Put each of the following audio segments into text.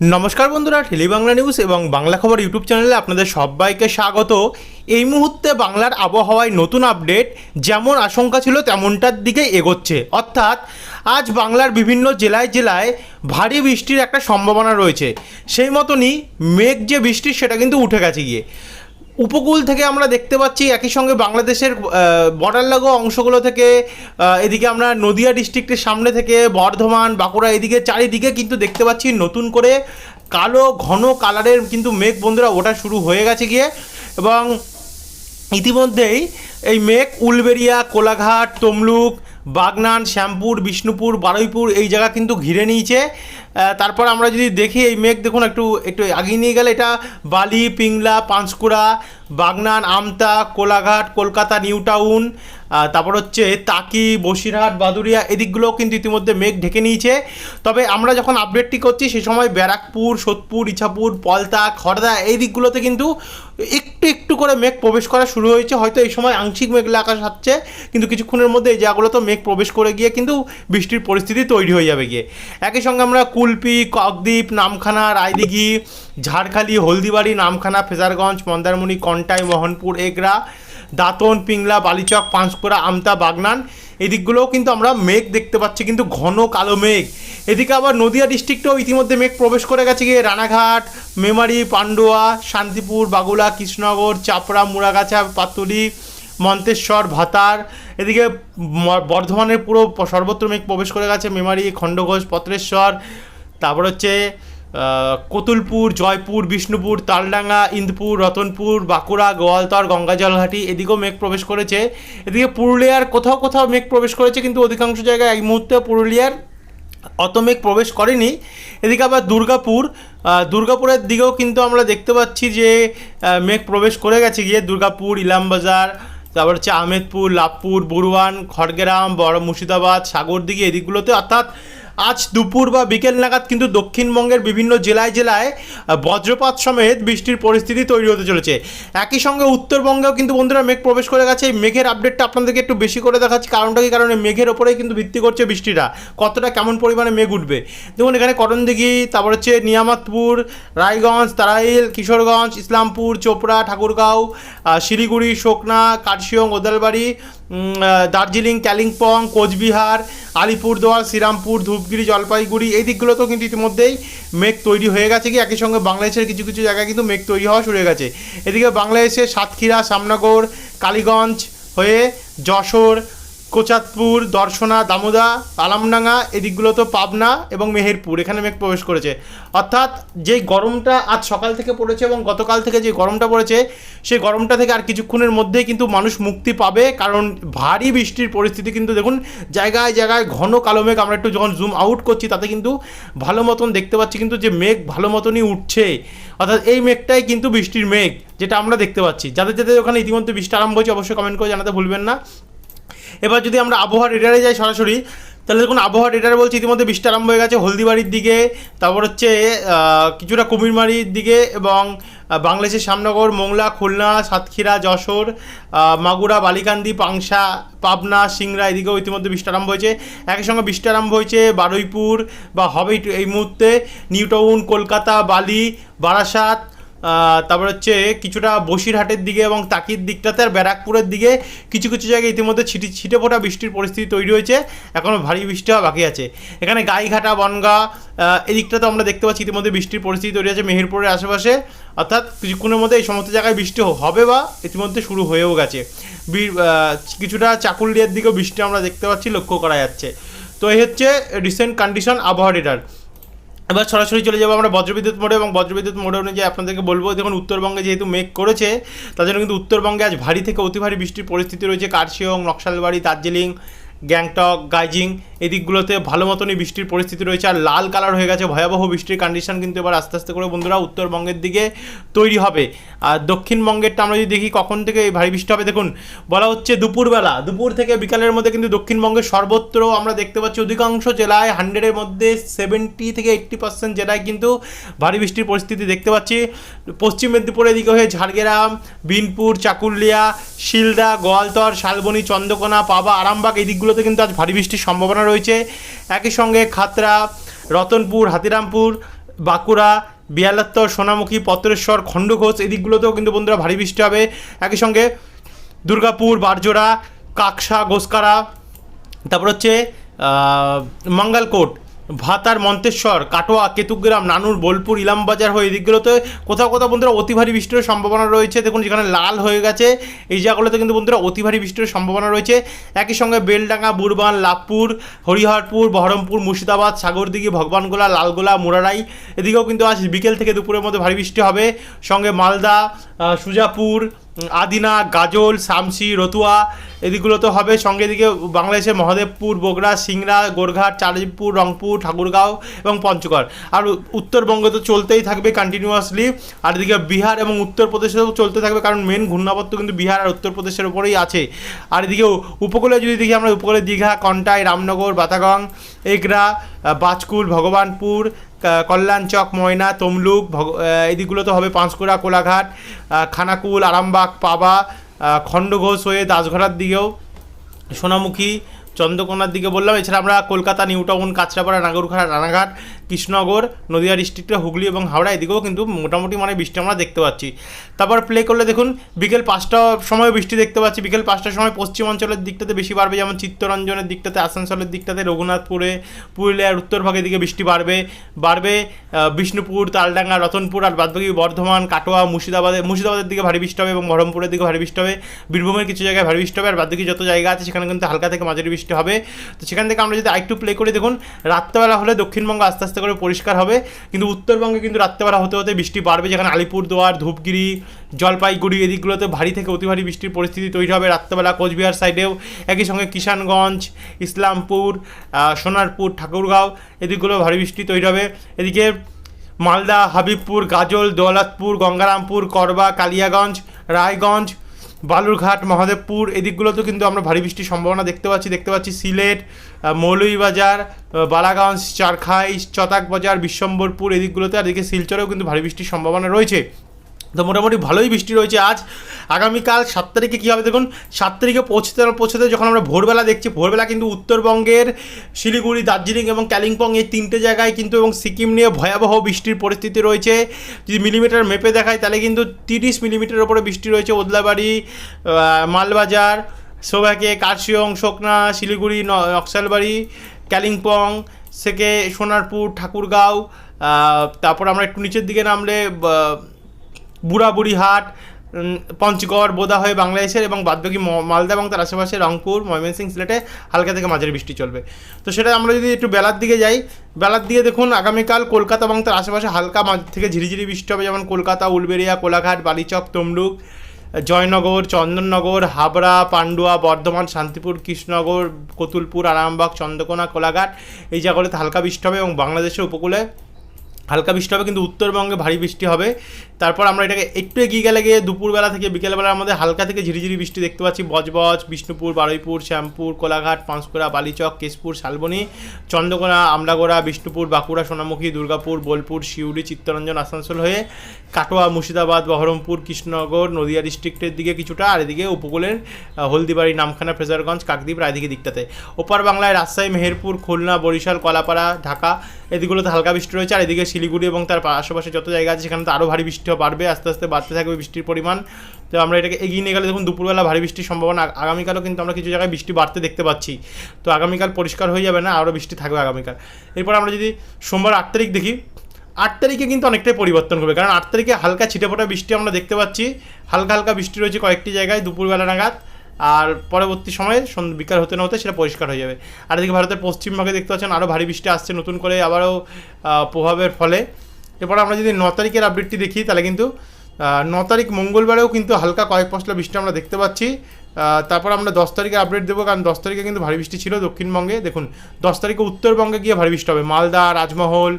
নমস্কার বন্ধুরা, tele Bangla news এবং বাংলা খবর ইউটিউব চ্যানেলে আপনাদের সবাইকে স্বাগত। এই মুহূর্তে বাংলার আবহাওয়ায় নতুন আপডেট যেমন আশঙ্কা ছিল তেমনটার দিকে এগোচ্ছে। অর্থাৎ, আজ বাংলার বিভিন্ন জেলায় জেলায় ভারী বৃষ্টির একটা সম্ভাবনা রয়েছে। সেই মতনই মেঘ যে বৃষ্টির সেটা কিন্তু উঠে গেছে গিয়ে। উপকূল থেকে আমরা দেখতে পাচ্ছি একই সঙ্গে বাংলাদেশের বর্ডার লাগো অংশগুলো থেকে এদিকে আমরা নদিয়া ডিস্ট্রিক্টের সামনে থেকে বর্ধমান, বাঁকুড়া এদিকে, চারিদিকে কিন্তু দেখতে পাচ্ছি নতুন করে কালো ঘন কালারের কিন্তু মেঘ বন্ধুরা ওঠা শুরু হয়ে গেছে গিয়ে। এবং ইতিমধ্যেই এই মেঘ উলবেরিয়া কোলাঘাট, তমলুক, বাগনান, শ্যামপুর, বিষ্ণুপুর, বারুইপুর এই জায়গা কিন্তু ঘিরে নিয়েছে। তারপর আমরা যদি দেখি এই মেঘ দেখুন, একটু একটু আগিয়ে নিয়ে গেলে এটা বালি, পিংলা, পাঁশকুড়া, বাগনান, আমতা, কোলাঘাট, কলকাতা, নিউ টাউন তারপর হচ্ছে তাকি, বসিরহাট বাদুরিয়া এদিকগুলো কিন্তু ইতিমধ্যে মেঘ ঢেকে নিয়েছে। তবে আমরা যখন আপডেটটি করছি, সে সময় ব্যারাকপুর, সোদপুর, ইছাপুর, পলতা খড়দা এই দিকগুলোতে কিন্তু একটু একটু করে মেঘ প্রবেশ করা শুরু হয়েছে। হয়তো এই সময় আংশিক মেঘলা আকাশ হচ্ছে কিন্তু কিছুক্ষণের মধ্যে এই জায়গাগুলোতে মেঘ প্রবেশ করে গিয়ে কিন্তু বৃষ্টির পরিস্থিতি তৈরি হয়ে যাবে গিয়ে। একই সঙ্গে আমরা কুলপি ককদ্বীপ, নামখানা, রায়দিঘি, ঝাড়খালি, হলদিবাড়ি, নামখানা, ফেজারগঞ্জ, মন্দারমণি, কন্টাই, মোহনপুর, এগরা, দাঁতন, পিংলা, বালিচক, পাঁশকুড়া, আমতা, বাগনান। এদিকগুলোও কিন্তু আমরা মেঘ দেখতে পাচ্ছি, কিন্তু ঘন কালো মেঘ। এদিকে আবার নদিয়া ডিস্ট্রিক্টেও ইতিমধ্যে মেঘ প্রবেশ করে গেছে গিয়ে। রানাঘাট, মেমারি, পান্ডুয়া, শান্তিপুর, বাগুলা, কৃষ্ণনগর, চাপড়া, মুড়াগাছা, পাতুলি, মন্তেশ্বর, ভাতার। এদিকে বর্ধমানের পুরো সর্বত্র মেঘ প্রবেশ করে গেছে। মেমারি, খণ্ডঘোষ, পত্রেশ্বর তারপর হচ্ছে কতুলপুর, জয়পুর, বিষ্ণুপুর, তালডাঙ্গা, ইন্দপুর, রতনপুর, বাঁকুড়া, গোয়ালতর গঙ্গাজলঘাটি এদিকেও মেঘ প্রবেশ করেছে। এদিকে পুরুলিয়ার কোথাও কোথাও মেঘ প্রবেশ করেছে, কিন্তু অধিকাংশ জায়গায় এই মুহূর্তে পুরুলিয়ার অত মেঘ প্রবেশ করেনি। এদিকে আবার দুর্গাপুর দুর্গাপুরের দিকেও কিন্তু আমরা দেখতে পাচ্ছি যে মেঘ প্রবেশ করে গেছে গিয়ে। দুর্গাপুর, ইলামবাজার, তারপর হচ্ছে আহমেদপুর, লাভপুর বুরুয়ান খড়গ্রাম, বড় মুর্শিদাবাদ, সাগরদিঘি এদিকগুলোতে। অর্থাৎ আজ দুপুর বা বিকেল নাগাদ কিন্তু দক্ষিণবঙ্গের বিভিন্ন জেলায় জেলায় বজ্রপাত সমেত বৃষ্টির পরিস্থিতি তৈরি হতে চলেছে। একই সঙ্গে উত্তরবঙ্গেও কিন্তু বন্ধুরা মেঘ প্রবেশ করে গেছে। এই মেঘের আপডেটটা আপনাদেরকে একটু বেশি করে দেখাচ্ছি। কারণটা কি? কারণে মেঘের ওপরেই কিন্তু ভিত্তি করছে বৃষ্টিটা। কতটা, কেমন পরিমাণে মেঘ উঠবে? দেখুন, এখানে করণদিঘি তারপর হচ্ছে নিয়ামতপুর, রায়গঞ্জ, তারাইল, কিশোরগঞ্জ, ইসলামপুর, চোপড়া, ঠাকুরগাঁও শিলিগুড়ি, শোকনা, কার্শিয়ং, ওদালবাড়ি দার্জিলিং, কালিম্পং, কোচবিহার, আলিপুরদুয়ার, শ্রীরামপুর ধূপগিরি জলপাইগুড়ি, এই দিকগুলোতেও কিন্তু ইতিমধ্যেই মেঘ তৈরি হয়ে গেছে। কি একই সঙ্গে বাংলাদেশের কিছু কিছু জায়গায় কিন্তু মেঘ তৈরি হওয়া শুরু হয়ে গেছে। এদিকে বাংলাদেশের সাতক্ষীরা সামনগর কালীগঞ্জ হয়ে যশোর কোচাতপুর দর্শনা, দামোদা, আলামডাঙ্গা এদিকগুলো তো পাবনা এবং মেহেরপুর, এখানে মেঘ প্রবেশ করেছে। অর্থাৎ যেই গরমটা আজ সকাল থেকে পড়েছে এবং গতকাল থেকে যে গরমটা পড়েছে, সেই গরমটা থেকে আর কিছুক্ষণের মধ্যেই কিন্তু মানুষ মুক্তি পাবে, কারণ ভারী বৃষ্টির পরিস্থিতি কিন্তু দেখুন, জায়গায় জায়গায় ঘন কালো মেঘ, আমরা একটু যখন জুম আউট করছি, তাতে কিন্তু ভালো মতন দেখতে পাচ্ছি কিন্তু যে মেঘ ভালো মতনই উঠছে। অর্থাৎ এই মেঘটাই কিন্তু বৃষ্টির মেঘ, যেটা আমরা দেখতে পাচ্ছি। যাদের যাদের ওখানে ইতিমধ্যে বৃষ্টি আরম্ভ হয়েছে, অবশ্যই কমেন্ট করে জানাতে ভুলবেন না। এবার যদি আমরা আবহাওয়া রেডারে যাই সরাসরি, তাহলে দেখুন আবহাওয়া রেডার বলছে ইতিমধ্যে বৃষ্টি আরম্ভ হয়ে গেছে হলদিবাড়ির দিকে, তারপর হচ্ছে কিছুটা কুমিরমারির দিকে এবং বাংলাদেশের শ্যামনগর মোংলা, খুলনা, সাতক্ষীরা, যশোর মাগুরা, বালিকান্দি, পাংশা, পাবনা, সিংড়া এদিকেও ইতিমধ্যে বৃষ্টি আরম্ভ হয়েছে। একই সঙ্গে বৃষ্টি আরম্ভ হয়েছে বারুইপুর বা হবে এই মুহূর্তে নিউ টাউন কলকাতা, বালি, বারাসাত তারপর হচ্ছে কিছুটা বসিরহাটের দিকে এবং তাকির দিকটাতে আর ব্যারাকপুরের দিকে কিছু কিছু জায়গায় ইতিমধ্যে ছিটি ছিটে ফোটা বৃষ্টির পরিস্থিতি তৈরি হয়েছে। এখনও ভারী বৃষ্টি হওয়া বাকি আছে। এখানে গাইঘাটা বনগা আহ, এই দিকটাতে আমরা দেখতে পাচ্ছি ইতিমধ্যে বৃষ্টির পরিস্থিতি তৈরি আছে মেহেরপুরের আশেপাশে। অর্থাৎ কিছুক্ষণের মধ্যে এই সমস্ত জায়গায় বৃষ্টি হবে বা ইতিমধ্যে শুরু হয়েও গেছে। কিছুটা চাকুলিয়ার দিকেও বৃষ্টি আমরা দেখতে পাচ্ছি লক্ষ্য করা যাচ্ছে। তো এই হচ্ছে রিসেন্ট কন্ডিশন আবহাওয়া রেডার এবার সরাসরি চলে যাব আমরা বজ্রবিদ্যুৎ মোড়ে এবং বজ্রবিদ্যুৎ মোড়ে অনুযায়ী আপনাদেরকে বলব, দেখুন উত্তরবঙ্গে যেহেতু মেঘ করেছে জন্য কিন্তু উত্তরবঙ্গে আজ ভারী থেকে অতি ভারী বৃষ্টির পরিস্থিতি রয়েছে। কার্শিয়ং নকশালবাড়ি, দার্জিলিং গ্যাংটক, গাইজিং এই দিকগুলোতে ভালো মতনই বৃষ্টির পরিস্থিতি রয়েছে আর লাল কালার হয়ে গেছে, ভয়াবহ বৃষ্টির কন্ডিশন কিন্তু এবার আস্তে আস্তে করে। বন্ধুরা, উত্তরবঙ্গের দিকে তৈরি হবে। আর দক্ষিণবঙ্গেরটা আমরা যদি দেখি, কখন থেকে ভারী বৃষ্টি হবে, দেখুন, বলা হচ্ছে দুপুরবেলা। দুপুর থেকে বিকালের মধ্যে কিন্তু দক্ষিণবঙ্গের সর্বত্র আমরা দেখতে পাচ্ছি, অধিকাংশ জেলায় হান্ড্রেডের মধ্যে সেভেন্টি থেকে এইট্টি পার্সেন্ট জেলায় কিন্তু ভারী বৃষ্টির পরিস্থিতি দেখতে পাচ্ছি। পশ্চিম মেদিনীপুরের দিকে হয়ে ঝাড়গ্রাম, বিনপুর, চাকুলিয়া, শিলদা, গোয়ালতর, শালবনী, চন্দ্রকোনা, পাবা, আরামবাগ এই দিকগুলোতে কিন্তু আজ ভারী বৃষ্টির সম্ভাবনা রয়েছে। একই সঙ্গে খাতড়া, রতনপুর, হাতিরামপুর, বাঁকুড়া, বিয়ালাত্তর, সোনামুখী, পত্রেশ্বর, খণ্ডঘোষ এদিকগুলোতেও কিন্তু বন্ধুরা ভারী বৃষ্টি হবে। একই সঙ্গে দুর্গাপুর, বারজোড়া, কাকসা গোসকারা তারপর হচ্ছে মঙ্গলকোট ভাতার মন্তেশ্বর, কাটোয়া, কেতুগ্রাম, নানুর, বোলপুর, ইলামবাজার হয়ে এদিকগুলোতে কোথাও কোথাও বন্ধুরা অতি ভারী বৃষ্টির সম্ভাবনা রয়েছে। দেখুন, যেখানে লাল হয়ে গেছে, এই জায়গাগুলোতে কিন্তু বন্ধুরা অতি ভারী বৃষ্টির সম্ভাবনা রয়েছে। একই সঙ্গে বেলডাঙ্গা বুরবান লাভপুর, হরিহরপুর, বহরমপুর, মুর্শিদাবাদ, সাগরদিঘি, ভগবানগোলা, লালগোলা, মুরারাই এদিকেও কিন্তু আজ বিকেল থেকে দুপুরের মধ্যে ভারী বৃষ্টি হবে। সঙ্গে মালদা সুজাপুর আদিনা, গাজল, শামসি, রতুয়া, এদিকগুলো তো হবে। সঙ্গে এদিকে বাংলাদেশের মহাদেবপুর, বগুড়া, সিংড়া গোরঘাট চারিপুর রংপুর, ঠাকুরগাঁও এবং পঞ্চগড়। আর উত্তরবঙ্গে তো চলতেই থাকবে কন্টিনিউয়াসলি আর এদিকে বিহার এবং উত্তরপ্রদেশেও চলতে থাকবে, কারণ মেন ঘূর্ণাবর্ত কিন্তু বিহার আর উত্তরপ্রদেশের উপরেই আছে। আর এদিকে উপকূলে যদি দেখি আমরা, উপকূলে দীঘা, কন্টাই, রামনগর, বাতাগং, এগরা বাজকুল, ভগবানপুর কল্যাণচক ময়না তমলুক ভগ আহ, এদিকগুলো তো হবে পাঁশকুড়া কোলাঘাট খানাকুল আরামবাগ পাবা খণ্ডঘোষ হয়ে দাসঘরার দিকেও সোনামুখী চন্দ্রকোনার দিকে বললাম। এছাড়া আমরা কলকাতা নিউ টাউন কাঁচরাপাড়া নাগরখাড়া রানাঘাট কৃষ্ণনগর, নদিয়া ডিস্ট্রিক্টে হুগলি এবং হাওড়া এদিকেও কিন্তু মোটামুটি মানে বৃষ্টি আমরা দেখতে পাচ্ছি। তারপর প্লে করলে দেখুন, বিকেল পাঁচটার সময় বৃষ্টি দেখতে পাচ্ছি। বিকেল পাঁচটার সময় পশ্চিমাঞ্চলের দিকটাতে বেশি বাড়বে, যেমন চিত্তরঞ্জনের দিকটাতে, আসানসোলের দিকটাতে, রঘুনাথপুরে পুরুলিয়ার উত্তরভাগের দিকে বৃষ্টি বাড়বে। বাড়বে বিষ্ণুপুর, তালডাঙ্গা, রতনপুর, আর বাদবাকি বর্ধমান, কাটোয়া, মুর্শিদাবাদে, মুর্শিদাবাদের দিকে ভারী বৃষ্টি হবে এবং বহরমপুরের দিকে ভারী বৃষ্টি হবে। বীরভূমের কিছু জায়গায় ভারী বৃষ্টি হবে, আর বাদবাকি যত জায়গা আছে সেখানে কিন্তু হালকা থেকে মাঝারি বৃষ্টি হবে। তো সেখান থেকে আমরা যদি আরেকটু প্লে করে, দেখুন, রাত্রেবেলা হলে দক্ষিণবঙ্গ আস্তে আস্তে করে পরিষ্কার হবে। কিন্তু উত্তরবঙ্গে কিন্তু রাত্রেবেলা হতে হতে বৃষ্টি বাড়বে, যেখানে আলিপুরদুয়ার, ধূপগিরি, জলপাইগুড়ি এদিকগুলোতে ভারী থেকে অতি ভারী বৃষ্টির পরিস্থিতি তৈরি হবে রাত্রেবেলা কোচবিহার সাইডেও। একই সঙ্গে কিষানগঞ্জ, ইসলামপুর সোনারপুর, ঠাকুরগাঁও এদিকগুলো ভারী বৃষ্টি তৈরি হবে। এদিকে মালদা, হাবিবপুর, গাজল, দৌলতপুর, গঙ্গারামপুর, করবা, কালিয়াগঞ্জ, রায়গঞ্জ বালুরঘাট, মহাদেবপুর, এদিকগুলোতেও কিন্তু আমরা ভারী বৃষ্টির সম্ভাবনা দেখতে পাচ্ছি। দেখতে পাচ্ছি সিলেট মৌলুইবাজার বালাগঞ্জ, চারখাই, চতাক বাজার, বিশ্বম্বরপুর, এদিকগুলোতে আর এদিকে শিলচরেও কিন্তু ভারী বৃষ্টির সম্ভাবনা রয়েছে। তো মোটামুটি ভালোই বৃষ্টি রয়েছে আজ। আগামীকাল সাত তারিখে কী হবে দেখুন? সাত তারিখে পৌঁছতে পৌঁছতে যখন আমরা ভোরবেলা দেখছি, ভোরবেলা কিন্তু উত্তরবঙ্গের শিলিগুড়ি, দার্জিলিং এবং কালিম্পং এই তিনটে জায়গায় কিন্তু এবং সিকিম নিয়ে ভয়াবহ বৃষ্টির পরিস্থিতি রয়েছে। যদি মিলিমিটার মেপে দেখায় তাহলে কিন্তু তিরিশ মিলিমিটার ওপরে বৃষ্টি রয়েছে ওদলাবাড়ি মালবাজার সোভাকে কার্শিয়ং, শোকনা, শিলিগুড়ি নকশালবাড়ি, কালিম্পং থেকে সোনারপুর, ঠাকুরগাঁও তারপর আমরা একটু নিচের দিকে নামলে বুড়াবুড়িহাট পঞ্চগড় বোদা হয়ে বাংলাদেশের এবং বাদবাকি মালদা এবং তার আশেপাশে রংপুর, ময়মনসিং, সিলেটে হালকা থেকে মাঝারি বৃষ্টি চলবে। তো সেটা আমরা যদি একটু বেলার দিকে যাই, বেলার দিকে দেখুন আগামীকাল কলকাতা এবং তার আশেপাশে হালকা থেকে ঝিরিঝিরি বৃষ্টি হবে, যেমন কলকাতা, উলবেড়িয়া, কোলাঘাট, বালিচক, তমলুক, জয়নগর, চন্দননগর, হাবড়া, পান্ডুয়া, বর্ধমান, শান্তিপুর, কৃষ্ণনগর, কতুলপুর, আরামবাগ, চন্দ্রকোনা, কোলাঘাট, এই জায়গাগুলোতে হালকা বৃষ্টি হবে এবং বাংলাদেশের উপকূলে হালকা বৃষ্টি হবে, কিন্তু উত্তরবঙ্গে ভারী বৃষ্টি হবে। তারপর আমরা এটাকে একটু এগিয়ে গেলে গিয়ে দুপুরবেলা থেকে বিকেলবেলার মধ্যে হালকা থেকে ঝিরিঝিরি বৃষ্টি দেখতে পাচ্ছি। বজবজ, বিষ্ণুপুর, বারুইপুর, শ্যামপুর, কোলাঘাট, পাঁশকুড়া, বালিচক, কেশপুর, শালবনী, চন্দ্রকোনা আমলাগোড়া বিষ্ণুপুর, বাঁকুড়া, সোনামুখী, দুর্গাপুর, বোলপুর শিউড়ি চিত্তরঞ্জন, আসানসোল হয়ে কাটোয়া, মুর্শিদাবাদ, বহরমপুর, কৃষ্ণনগর, নদিয়া ডিস্ট্রিক্টের দিকে কিছুটা আর এদিকে উপকূলের হলদিবাড়ি, নামখানা, ফ্রেজারগঞ্জ, কাকদ্বীপ আর এদিকে দিকটাতে। ওপার বাংলায় রাজশাহী, মেহেরপুর, খুলনা, বরিশাল, কলাপাড়া, ঢাকা এদিকগুলোতে হালকা বৃষ্টি রয়েছে। আর এদিকে শিলিগুড়ি এবং তার আশেপাশে যত জায়গা আছে, সেখানে তো আরও ভারী বৃষ্টি বাড়বে, আস্তে আস্তে বাড়তে থাকবে বৃষ্টির পরিমাণ। তো আমরা এটাকে এগিয়ে নিয়ে গেলে দেখুন, দুপুরবেলা ভারী বৃষ্টির সম্ভাবনা আগ- আগামীকালও কিন্তু আমরা কিছু জায়গায় বৃষ্টি বাড়তে দেখতে পাচ্ছি। তো আগামীকাল পরিষ্কার হয়ে যাবে না আরও বৃষ্টি থাকবে আগামীকাল। এরপর আমরা যদি সোমবার আট তারিখ দেখি, আট তারিখে কিন্তু অনেকটাই পরিবর্তন হবে, কারণ আট তারিখে হালকা ছিটেফোঁটা বৃষ্টি আমরা দেখতে পাচ্ছি। হালকা হালকা বৃষ্টি রয়েছে কয়েকটি জায়গায়, দুপুরবেলা নাগাদ। আর পরবর্তী সময়ে বিকাল হতে না হতে সেটা পরিষ্কার হয়ে যাবে। আর এদিকে ভারতের পশ্চিমবঙ্গে দেখতে পাচ্ছেন আরও ভারী বৃষ্টি আসছে, নতুন করে আবারও প্রভাবের ফলে। এরপর আমরা যদি ন তারিখের আপডেটটি দেখি, তাহলে কিন্তু ন তারিখ মঙ্গলবারেও কিন্তু হালকা কয়েক পশলা বৃষ্টি আমরা দেখতে পাচ্ছি। তারপর আমরা দশ তারিখে আপডেট দেবো, কারণ দশ তারিখে কিন্তু ভারী বৃষ্টি ছিল দক্ষিণবঙ্গে। দেখুন, দশ তারিখে উত্তরবঙ্গে গিয়ে ভারী বৃষ্টি হবে। মালদা, রাজমহল,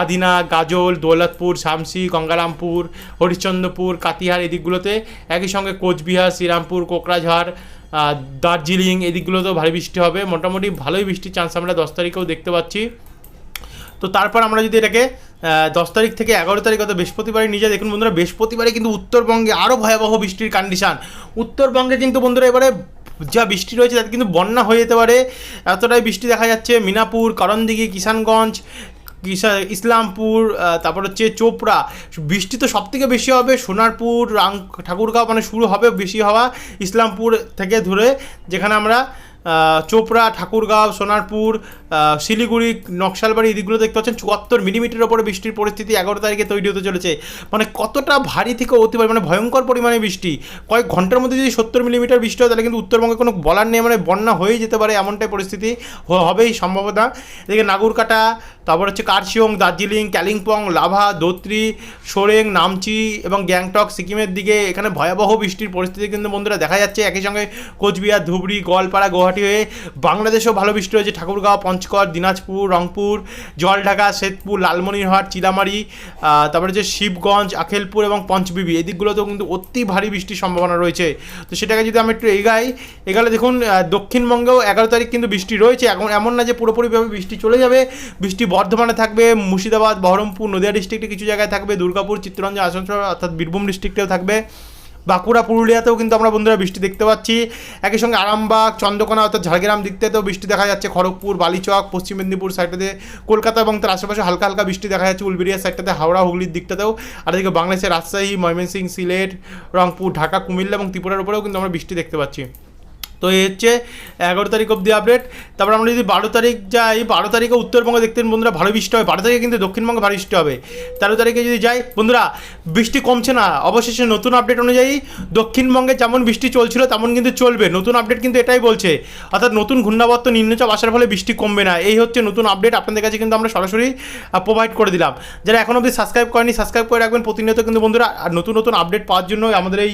আদিনা, গাজল, দৌলতপুর, শামসি, গঙ্গারামপুর, হরিশ্চন্দ্রপুর, কাতিহার এদিকগুলোতে একই সঙ্গে কোচবিহার, শ্রীরামপুর, কোকরাঝাড় দার্জিলিং এদিকগুলোতেও ভারী বৃষ্টি হবে। মোটামুটি ভালোই বৃষ্টির চান্স আমরা দশ তারিখেও দেখতে পাচ্ছি। তো তারপর আমরা যদি এটাকে দশ তারিখ থেকে এগারো তারিখ অর্থাৎ বৃহস্পতিবারে নিজে দেখুন বন্ধুরা, বৃহস্পতিবারে কিন্তু উত্তরবঙ্গে আরও ভয়াবহ বৃষ্টির কন্ডিশন উত্তরবঙ্গে কিন্তু বন্ধুরা এবারে যা বৃষ্টি রয়েছে, তাতে কিন্তু বন্যা হয়ে যেতে পারে। এতটাই বৃষ্টি দেখা যাচ্ছে, মিনাপুর, করণদিঘি, কিষানগঞ্জ ইসলামপুর তারপর হচ্ছে চোপড়া। বৃষ্টি তো সব থেকে বেশি হবে, সোনারপুর, রাং, ঠাকুরগাঁও মানে শুরু হবে বেশি হওয়া, ইসলামপুর থেকে ধরে যেখানে আমরা চোপড়া, ঠাকুরগাঁও, সোনারপুর শিলিগুড়ি, নকশালবাড়ি এদিকগুলো দেখতে পাচ্ছেন চুয়াত্তর মিলিমিটার ওপরে বৃষ্টির পরিস্থিতি এগারো তারিখে তৈরি হতে চলেছে। মানে কতটা ভারী থেকে অতি মানে ভয়ঙ্কর পরিমাণে বৃষ্টি। কয়েক ঘণ্টার মধ্যে যদি সত্তর মিলিমিটার বৃষ্টি হয়, তাহলে কিন্তু উত্তরবঙ্গে কোনো বলার নেই মানে বন্যা হয়েই যেতে পারে এমনটাই পরিস্থিতি হবেই সম্ভাবনা। এদিকে নাগুরকাটা, তারপর হচ্ছে কার্শিয়ং দার্জিলিং কালিম্পং লাভা দোত্রি সোরেং, নামচি এবং গ্যাংটক, সিকিমের দিকে এখানে ভয়াবহ বৃষ্টির পরিস্থিতি কিন্তু বন্ধুরা দেখা যাচ্ছে। একই সঙ্গে কোচবিহার, ধুবড়ি, গোয়ালপাড়া, গুয়াহাটি হয়ে বাংলাদেশেও ভালো বৃষ্টি হয়েছে। ঠাকুরগাঁও, পঞ্চগড়, দিনাজপুর, রংপুর, জলঢাকা, শেতপুর, লালমনিরহাট চিলামারি তারপরে যে শিবগঞ্জ, আখেলপুর এবং পঞ্চবিবি। এই দিকগুলোতেও কিন্তু অতি ভারী বৃষ্টির সম্ভাবনা রয়েছে। তো সেটাকে যদি আমি একটু এগাই, এগালে দেখুন দক্ষিণবঙ্গেও এগারো তারিখ কিন্তু বৃষ্টি রয়েছে। এখন এমন না যে পুরোপুরিভাবে বৃষ্টি চলে যাবে। বৃষ্টি বর্ধমানে থাকবে, মুর্শিদাবাদ, বহরমপুর, নদিয়া ডিস্ট্রিক্টে কিছু জায়গায় থাকবে, দুর্গাপুর, চিত্তরঞ্জন, আসানসোল, অর্থাৎ বীরভূম ডিস্ট্রিক্টেও থাকবে। বাঁকুড়া, পুরুলিয়াতেও কিন্তু আমরা বন্ধুরা বৃষ্টি দেখতে পাচ্ছি। একই সঙ্গে আরামবাগ, চন্দ্রকোনা অর্থাৎ ঝাড়গ্রাম দিক থেকেও বৃষ্টি দেখা যাচ্ছে। খড়গপুর, বালিচক, পশ্চিম মেদিনীপুর সাইডটাতে কলকাতা এবং তার আশেপাশে হালকা হালকা বৃষ্টি দেখা যাচ্ছে। উলবেরিয়া সাইডটাতে হাওড়া, হুগলির দিকটাতেও আর এদিকে বাংলাদেশের রাজশাহী, ময়মনসিংহ, সিলেট, রংপুর, ঢাকা, কুমিল্লা এবং ত্রিপুরার উপরেও কিন্তু আমরা বৃষ্টি দেখতে পাচ্ছি। তো এই হচ্ছে এগারো তারিখ অবধি আপডেট তারপর আমরা যদি বারো তারিখ যাই, বারো তারিখে উত্তরবঙ্গে দেখতেন বন্ধুরা ভালো বৃষ্টি হবে। বারো তারিখে কিন্তু দক্ষিণবঙ্গে ভারী বৃষ্টি হবে। তেরো তারিখে যদি যাই, বন্ধুরা বৃষ্টি কমছে না। অবশেষে নতুন আপডেট অনুযায়ী দক্ষিণবঙ্গে যেমন বৃষ্টি চলছিল, তেমন কিন্তু চলবে। নতুন আপডেট কিন্তু এটাই বলছে। অর্থাৎ নতুন ঘূর্ণাবর্ত নিম্নচাপ আসার ফলে বৃষ্টি কমবে না। এই হচ্ছে নতুন আপডেট আপনাদের কাছে কিন্তু আমরা সরাসরি প্রোভাইড করে দিলাম। যারা এখন অবধি সাবস্ক্রাইব করেনি সাবস্ক্রাইব করে রাখবেন। প্রতিনিয়ত কিন্তু বন্ধুরা নতুন নতুন আপডেট পাওয়ার জন্য আমাদের এই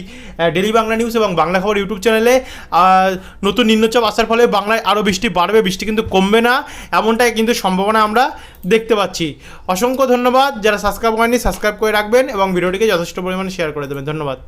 ডেলি বাংলা নিউজ এবং বাংলা খবর ইউটিউব চ্যানেলে নতুন নিম্নচাপ আসার ফলে বাংলায় আরও বৃষ্টি বাড়বে, বৃষ্টি কিন্তু কমবে না, এমনটাই কিন্তু সম্ভাবনা আমরা দেখতে পাচ্ছি। অসংখ্য ধন্যবাদ, যারা সাবস্ক্রাইব করেনি সাবস্ক্রাইব করে রাখবেন এবং ভিডিওটিকে যথেষ্ট পরিমাণে শেয়ার করে দেবেন। ধন্যবাদ।